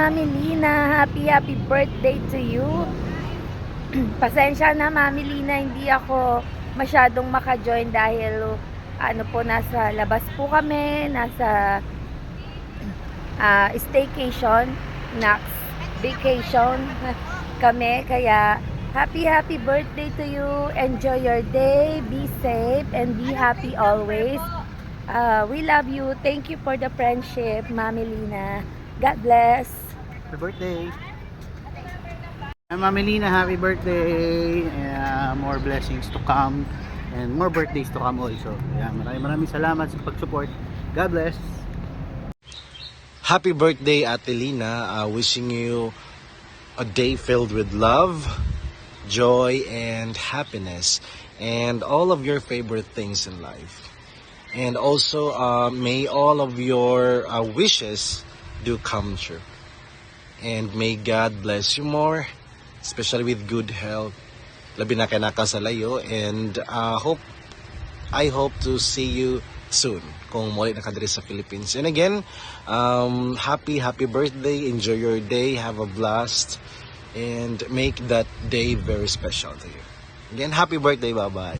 Mami Lina. Happy, happy birthday to you. Pasensya na, Mami Lina, hindi ako masyadong maka-join dahil ano po, nasa labas po kami, nasa ah, staycation, Nax vacation kami. Kaya, happy, happy birthday to you. Enjoy your day. Be safe and be happy always. Uh, we love you. Thank you for the friendship, Mami Lina. God bless. Happy birthday! Mami Lina, happy birthday! More blessings to come and more birthdays to come also. Yeah, maraming maraming salamat sa pag-support. God bless! Happy birthday, Ate Lina. Uh, wishing you a day filled with love, joy, and happiness, and all of your favorite things in life. And also, uh, may all of your uh, wishes do come true. And may God bless you more, especially with good health. Labi na kay nakasalayo. And uh, hope I hope to see you soon kung muli na ka diri sa Philippines. And again, um, happy, happy birthday. Enjoy your day. Have a blast. And make that day very special to you. Again, happy birthday. Bye-bye.